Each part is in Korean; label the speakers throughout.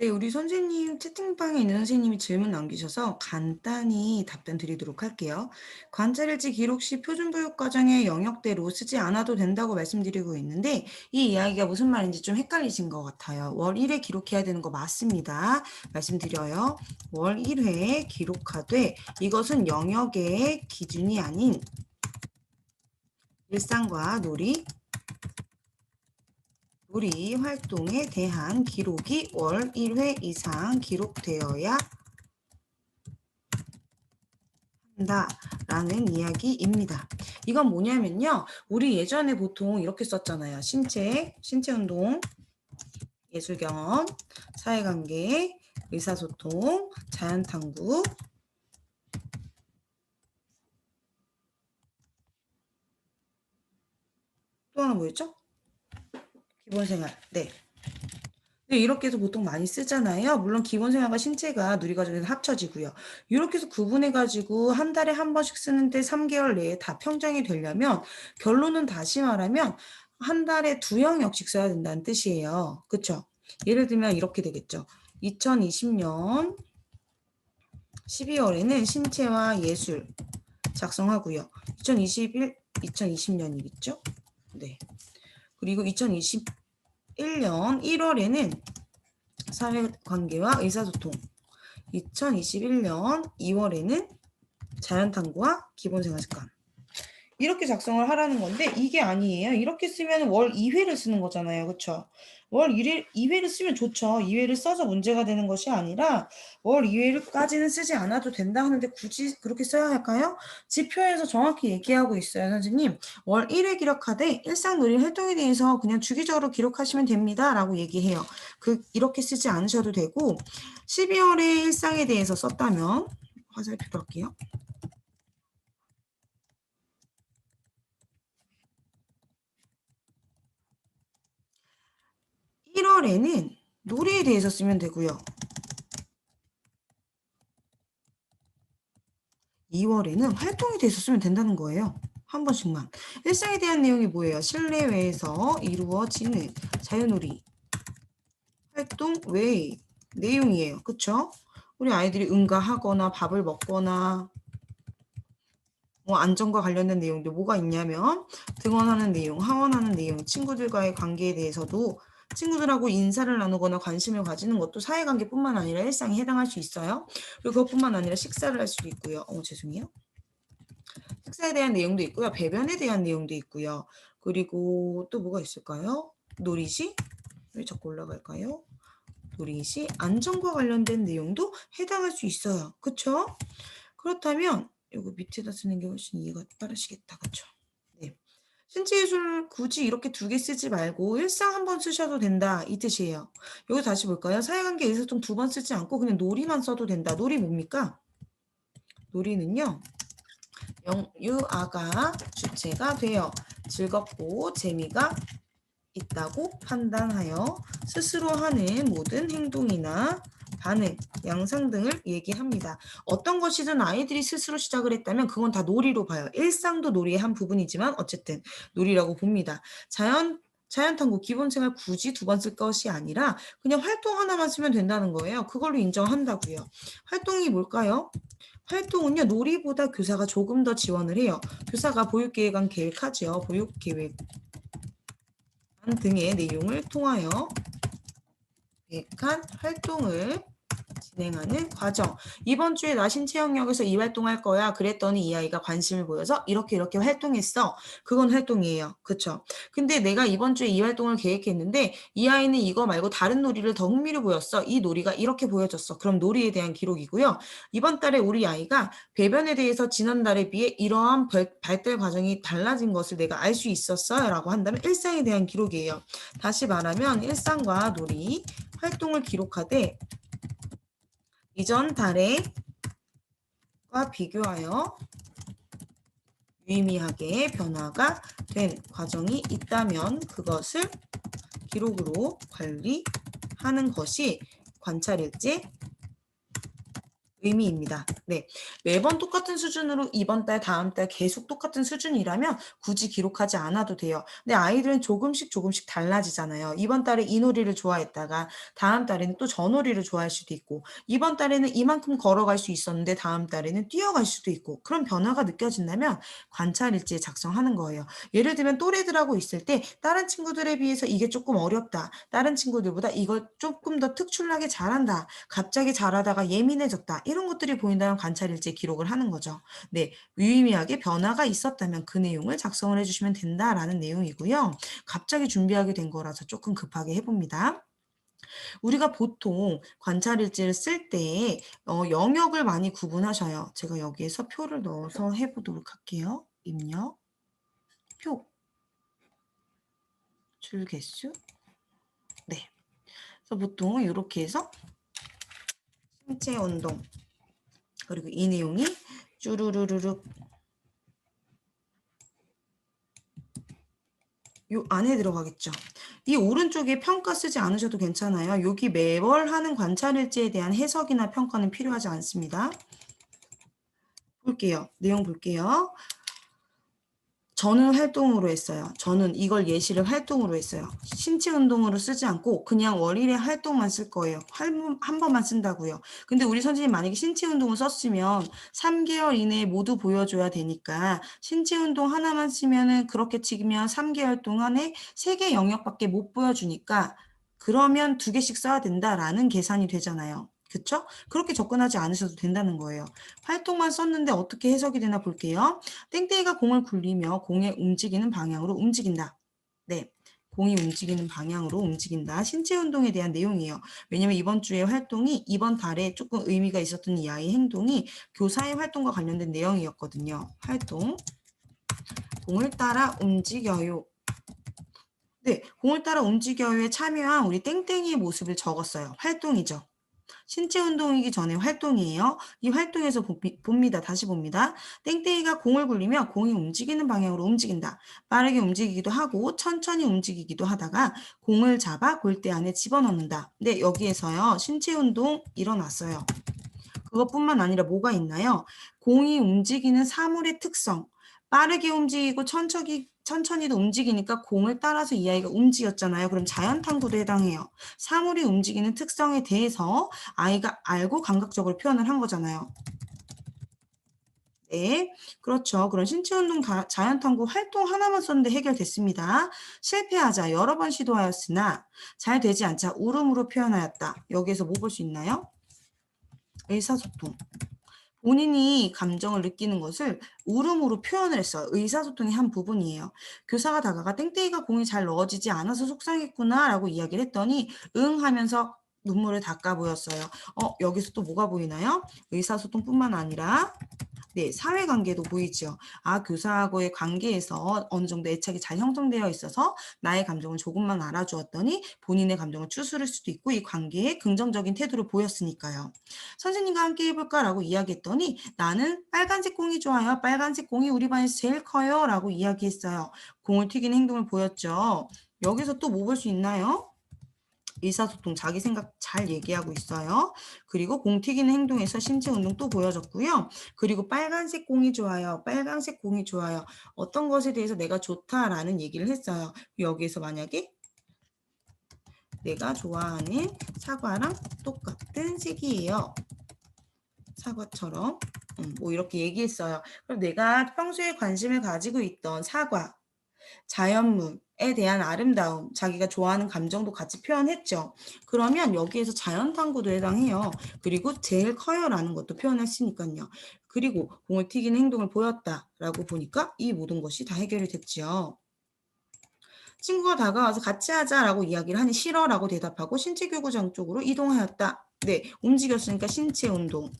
Speaker 1: 네, 우리 선생님 채팅방에 있는 선생님이 질문 남기셔서 간단히 답변 드리도록 할게요. 관찰일지 기록 시 표준교육 과정의 영역대로 쓰지 않아도 된다고 말씀드리고 있는데 이 이야기가 무슨 말인지 좀 헷갈리신 것 같아요. 월 1회 기록해야 되는 거 맞습니다. 말씀드려요. 월 1회 기록하되 이것은 영역의 기준이 아닌 일상과 놀이, 놀이 활동에 대한 기록이 월 1회 이상 기록되어야 한다 라는 이야기입니다. 이건 뭐냐면요. 우리 예전에 보통 이렇게 썼잖아요. 신체, 신체 운동, 예술 경험, 사회관계, 의사소통, 자연탐구, 또 하나 뭐였죠? 기본생활. 네. 네, 이렇게 해서 보통 많이 쓰잖아요. 물론 기본생활과 신체가 누리과정에서 합쳐지고요. 이렇게 해서 구분해가지고 한 달에 한 번씩 쓰는데 3개월 내에 다 평정이 되려면 결론은 다시 말하면 한 달에 두 영역씩 써야 된다는 뜻이에요. 그쵸? 예를 들면 이렇게 되겠죠. 2020년 12월에는 신체와 예술 작성하고요. 2021, 2020년이겠죠? 네. 그리고 2021년 1월에는 사회관계와 의사소통 2021년 2월에는 자연탐구와 기본생활습관 이렇게 작성을 하라는 건데 이게 아니에요. 이렇게 쓰면 월 2회를 쓰는 거잖아요. 그렇죠? 월 1회, 2회를 쓰면 좋죠. 2회를 써서 문제가 되는 것이 아니라 월 2회까지는 쓰지 않아도 된다 하는데 굳이 그렇게 써야 할까요? 지표에서 정확히 얘기하고 있어요. 선생님. 월 1회 기록하되 일상놀이 활동에 대해서 그냥 주기적으로 기록하시면 됩니다. 라고 얘기해요. 그 이렇게 쓰지 않으셔도 되고 12월에 일상에 대해서 썼다면 화살표 볼게요. 1월에는 놀이에 대해서 쓰면 되고요. 2월에는 활동에 대해서 쓰면 된다는 거예요. 한 번씩만. 일상에 대한 내용이 뭐예요? 실내외에서 이루어지는 자유놀이 활동 외의 내용이에요. 그쵸? 우리 아이들이 응가하거나 밥을 먹거나 뭐 안전과 관련된 내용들 뭐가 있냐면 등원하는 내용, 하원하는 내용, 친구들과의 관계에 대해서도 친구들하고 인사를 나누거나 관심을 가지는 것도 사회관계뿐만 아니라 일상에 해당할 수 있어요. 그리고 그것뿐만 아니라 식사를 할 수도 있고요. 어, 죄송해요. 식사에 대한 내용도 있고요. 배변에 대한 내용도 있고요. 그리고 또 뭐가 있을까요? 놀이시? 왜 자꾸 올라갈까요? 놀이시, 안전과 관련된 내용도 해당할 수 있어요. 그쵸? 그렇다면 이거 밑에다 쓰는 게 훨씬 이해가 빠르시겠다. 그쵸? 신체예술 굳이 이렇게 두 개 쓰지 말고 일상 한 번 쓰셔도 된다 이 뜻이에요. 여기 다시 볼까요? 사회관계 의사소통 두 번 쓰지 않고 그냥 놀이만 써도 된다. 놀이 뭡니까? 놀이는요. 영 유아가 주체가 되어 즐겁고 재미가 있다고 판단하여 스스로 하는 모든 행동이나 반응, 양상 등을 얘기합니다. 어떤 것이든 아이들이 스스로 시작을 했다면 그건 다 놀이로 봐요. 일상도 놀이의 한 부분이지만 어쨌든 놀이라고 봅니다. 자연 자연탐구 기본생활 굳이 두 번 쓸 것이 아니라 그냥 활동 하나만 쓰면 된다는 거예요. 그걸로 인정한다고요. 활동이 뭘까요? 활동은요 놀이보다 교사가 조금 더 지원을 해요. 교사가 보육계획안 계획하죠. 보육계획 등의 내용을 통하여 계획한 활동을 진행하는 과정. 이번 주에 나 신체 영역에서 이 활동할 거야. 그랬더니 이 아이가 관심을 보여서 이렇게 이렇게 활동했어. 그건 활동이에요. 그쵸? 근데 내가 이번 주에 이 활동을 계획했는데 이 아이는 이거 말고 다른 놀이를 더 흥미를 보였어. 이 놀이가 이렇게 보여졌어. 그럼 놀이에 대한 기록이고요. 이번 달에 우리 아이가 배변에 대해서 지난달에 비해 이러한 발달 과정이 달라진 것을 내가 알 수 있었어요. 라고 한다면 일상에 대한 기록이에요. 다시 말하면 일상과 놀이 활동을 기록하되 이전 달에과 비교하여 유의미하게 변화가 된 과정이 있다면 그것을 기록으로 관리하는 것이 관찰일지 의미입니다. 매번 똑같은 수준으로 이번 달, 다음 달 계속 똑같은 수준이라면 굳이 기록하지 않아도 돼요. 근데 아이들은 조금씩 조금씩 달라지잖아요. 이번 달에 이 놀이를 좋아했다가 다음 달에는 또 저 놀이를 좋아할 수도 있고 이번 달에는 이만큼 걸어갈 수 있었는데 다음 달에는 뛰어갈 수도 있고 그런 변화가 느껴진다면 관찰 일지에 작성하는 거예요. 예를 들면 또래들하고 있을 때 다른 친구들에 비해서 이게 조금 어렵다. 다른 친구들보다 이걸 조금 더 특출나게 잘한다. 갑자기 잘하다가 예민해졌다. 이런 것들이 보인다면 관찰 일지에 기록을 하는 거죠. 네, 유의미하게 변화가 있었다면 그 내용을 작성을 해주시면 된다라는 내용이고요. 갑자기 준비하게 된 거라서 조금 급하게 해봅니다. 우리가 보통 관찰 일지를 쓸 때 어, 영역을 많이 구분하셔요. 제가 여기에서 표를 넣어서 해보도록 할게요. 입력, 표, 줄 개수. 네. 그래서 보통 이렇게 해서 신체 운동 그리고 이 내용이 쭈루루루룩 요 안에 들어가겠죠. 이 오른쪽에 평가 쓰지 않으셔도 괜찮아요. 여기 매월 하는 관찰 일지에 대한 해석이나 평가는 필요하지 않습니다. 볼게요. 내용 볼게요. 저는 활동으로 했어요. 저는 이걸 예시를 활동으로 했어요. 신체 운동으로 쓰지 않고 그냥 월일의 활동만 쓸 거예요. 한, 한 번만 쓴다고요. 근데 우리 선생님 만약에 신체 운동을 썼으면 3개월 이내에 모두 보여줘야 되니까 신체 운동 하나만 쓰면은 그렇게 치면 3개월 동안에 3개 영역밖에 못 보여주니까 그러면 두 개씩 써야 된다라는 계산이 되잖아요. 그쵸? 그렇게 접근하지 않으셔도 된다는 거예요. 활동만 썼는데 어떻게 해석이 되나 볼게요. 땡땡이가 공을 굴리며 공의 움직이는 방향으로 움직인다. 네. 공이 움직이는 방향으로 움직인다. 신체 운동에 대한 내용이에요. 왜냐면 이번 주에 활동이 이번 달에 조금 의미가 있었던 이 아이의 행동이 교사의 활동과 관련된 내용이었거든요. 활동. 공을 따라 움직여요. 네, 공을 따라 움직여요에 참여한 우리 땡땡이의 모습을 적었어요. 활동이죠. 신체 운동이기 전에 활동이에요. 이 활동에서 봅니다. 다시 봅니다. 땡땡이가 공을 굴리며 공이 움직이는 방향으로 움직인다. 빠르게 움직이기도 하고 천천히 움직이기도 하다가 공을 잡아 골대 안에 집어넣는다. 네, 여기에서요. 신체 운동 일어났어요. 그것뿐만 아니라 뭐가 있나요? 공이 움직이는 사물의 특성. 빠르게 움직이고 천천히 천천히도 움직이니까 공을 따라서 이 아이가 움직였잖아요. 그럼 자연탐구도 해당해요. 사물이 움직이는 특성에 대해서 아이가 알고 감각적으로 표현을 한 거잖아요. 네, 그렇죠. 그런 신체운동 자연탐구 활동 하나만 썼는데 해결됐습니다. 실패하자 여러 번 시도하였으나 잘 되지 않자 울음으로 표현하였다. 여기에서 뭐 볼 수 있나요? 의사소통. 본인이 감정을 느끼는 것을 울음으로 표현을 했어요. 의사소통의 한 부분이에요. 교사가 다가가 땡땡이가 공이 잘 넣어지지 않아서 속상했구나 라고 이야기를 했더니 응 하면서 눈물을 닦아 보였어요. 어, 여기서 또 뭐가 보이나요? 의사소통뿐만 아니라 네, 사회관계도 보이죠. 아, 교사하고의 관계에서 어느 정도 애착이 잘 형성되어 있어서 나의 감정을 조금만 알아주었더니 본인의 감정을 추스를 수도 있고 이 관계에 긍정적인 태도를 보였으니까요. 선생님과 함께 해볼까라고 이야기했더니 나는 빨간색 공이 좋아요. 빨간색 공이 우리 반에서 제일 커요. 라고 이야기했어요. 공을 튀기는 행동을 보였죠. 여기서 또 뭐 볼 수 있나요? 의사소통, 자기 생각 잘 얘기하고 있어요. 그리고 공 튀기는 행동에서 신체 운동 또 보여줬고요. 그리고 빨간색 공이 좋아요. 빨간색 공이 좋아요. 어떤 것에 대해서 내가 좋다라는 얘기를 했어요. 여기에서 만약에 내가 좋아하는 사과랑 똑같은 색이에요. 사과처럼 음, 뭐 이렇게 얘기했어요. 그럼 내가 평소에 관심을 가지고 있던 사과, 자연물, 에 대한 아름다움, 자기가 좋아하는 감정도 같이 표현했죠. 그러면 여기에서 자연탐구도 해당해요. 그리고 제일 커요라는 것도 표현했으니까요. 그리고 공을 튀기는 행동을 보였다라고 보니까 이 모든 것이 다 해결이 됐죠. 친구가 다가와서 같이 하자라고 이야기를 하니 싫어라고 대답하고 신체 교구장 쪽으로 이동하였다. 네, 움직였으니까 신체 운동.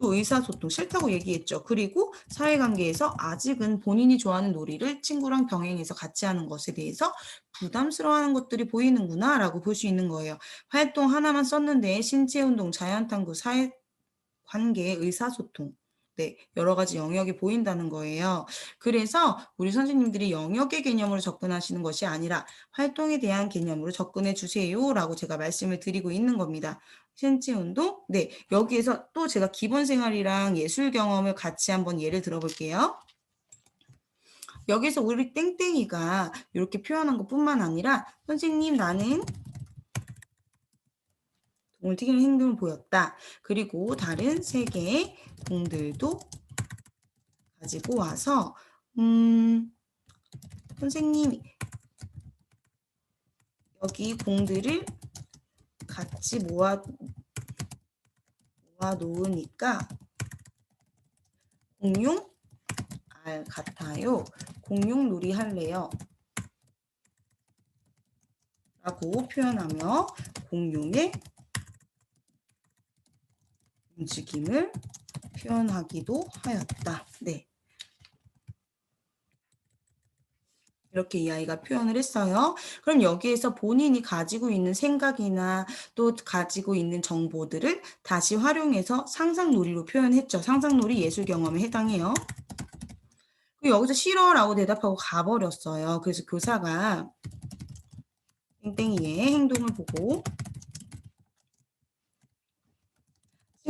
Speaker 1: 또 의사소통 싫다고 얘기했죠. 그리고 사회관계에서 아직은 본인이 좋아하는 놀이를 친구랑 병행해서 같이 하는 것에 대해서 부담스러워하는 것들이 보이는구나 라고 볼 수 있는 거예요. 활동 하나만 썼는데 신체운동, 자연탐구, 사회 관계, 의사소통 네, 여러 가지 영역이 보인다는 거예요. 그래서 우리 선생님들이 영역의 개념으로 접근하시는 것이 아니라 활동에 대한 개념으로 접근해 주세요라고 제가 말씀을 드리고 있는 겁니다. 신체 운동? 네, 여기에서 또 제가 기본 생활이랑 예술 경험을 같이 한번 예를 들어볼게요. 여기서 우리 땡땡이가 이렇게 표현한 것뿐만 아니라 선생님 나는 동물 튀기는 행동을 보였다. 그리고 다른 세 개의 공들도 가지고 와서 음 선생님 여기 공들을 같이 모아 모아 놓으니까 공룡 알 같아요. 공룡 놀이 할래요. 라고 표현하며 공룡의 움직임을 표현하기도 하였다. 네. 이렇게 이 아이가 표현을 했어요. 그럼 여기에서 본인이 가지고 있는 생각이나 또 가지고 있는 정보들을 다시 활용해서 상상놀이로 표현했죠. 상상놀이 예술 경험에 해당해요. 여기서 싫어라고 대답하고 가버렸어요. 그래서 교사가 땡땡이의 행동을 보고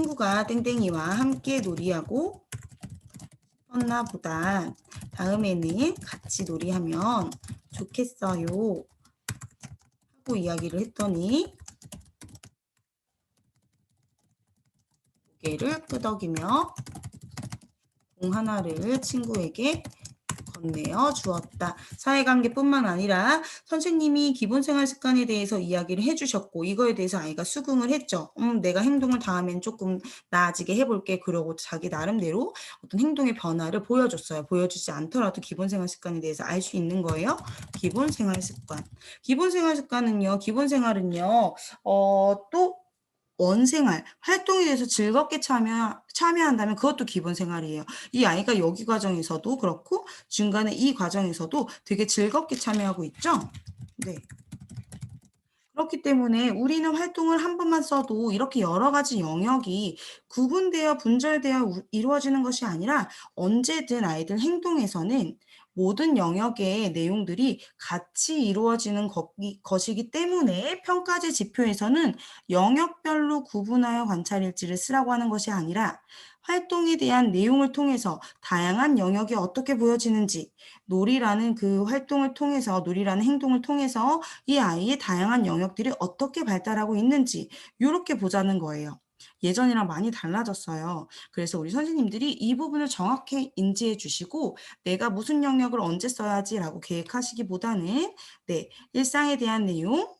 Speaker 1: 친구가 땡땡이와 함께 놀이하고 싶었나 보다. 다음에는 같이 놀이하면 좋겠어요. 하고 이야기를 했더니 고개를 끄덕이며 공 하나를 친구에게 건네어 주었다. 사회관계뿐만 아니라 선생님이 기본 생활 습관에 대해서 이야기를 해주셨고 이거에 대해서 아이가 수긍을 했죠. 음, 내가 행동을 다음엔 조금 나아지게 해볼게. 그러고 자기 나름대로 어떤 행동의 변화를 보여줬어요. 보여주지 않더라도 기본 생활 습관에 대해서 알 수 있는 거예요. 기본 생활 습관. 기본 생활 습관은요. 기본 생활은요. 어, 또 원생활, 활동에 대해서 즐겁게 참여, 참여한다면 그것도 기본 생활이에요. 이 아이가 여기 과정에서도 그렇고 중간에 이 과정에서도 되게 즐겁게 참여하고 있죠. 네. 그렇기 때문에 우리는 활동을 한 번만 써도 이렇게 여러 가지 영역이 구분되어 분절되어 우- 이루어지는 것이 아니라 언제든 아이들 행동에서는 모든 영역의 내용들이 같이 이루어지는 것- 것이기 때문에 평가제 지표에서는 영역별로 구분하여 관찰 일지를 쓰라고 하는 것이 아니라 활동에 대한 내용을 통해서 다양한 영역이 어떻게 보여지는지 놀이라는 그 활동을 통해서 놀이라는 행동을 통해서 이 아이의 다양한 영역들이 어떻게 발달하고 있는지 이렇게 보자는 거예요. 예전이랑 많이 달라졌어요. 그래서 우리 선생님들이 이 부분을 정확히 인지해 주시고 내가 무슨 영역을 언제 써야지라고 계획하시기보다는 네, 일상에 대한 내용,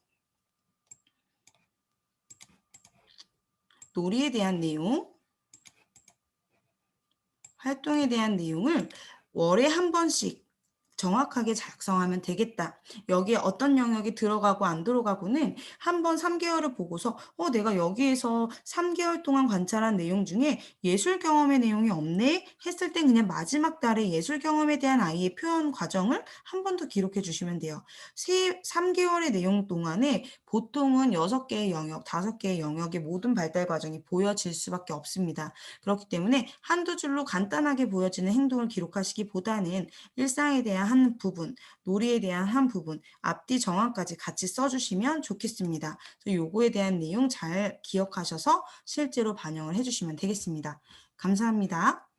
Speaker 1: 놀이에 대한 내용, 활동에 대한 내용을 월에 한 번씩 정확하게 작성하면 되겠다. 여기에 어떤 영역이 들어가고 안 들어가고는 한 번 3개월을 보고서 어 내가 여기에서 3개월 동안 관찰한 내용 중에 예술 경험의 내용이 없네 했을 땐 그냥 마지막 달에 예술 경험에 대한 아이의 표현 과정을 한 번 더 기록해 주시면 돼요. 세, 3개월의 내용 동안에 보통은 6개의 영역, 5개의 영역의 모든 발달 과정이 보여질 수밖에 없습니다. 그렇기 때문에 한두 줄로 간단하게 보여지는 행동을 기록하시기보다는 일상에 대한 한 부분, 놀이에 대한 한 부분, 앞뒤 정확까지 같이 써주시면 좋겠습니다. 요거에 대한 내용 잘 기억하셔서 실제로 반영을 해주시면 되겠습니다. 감사합니다.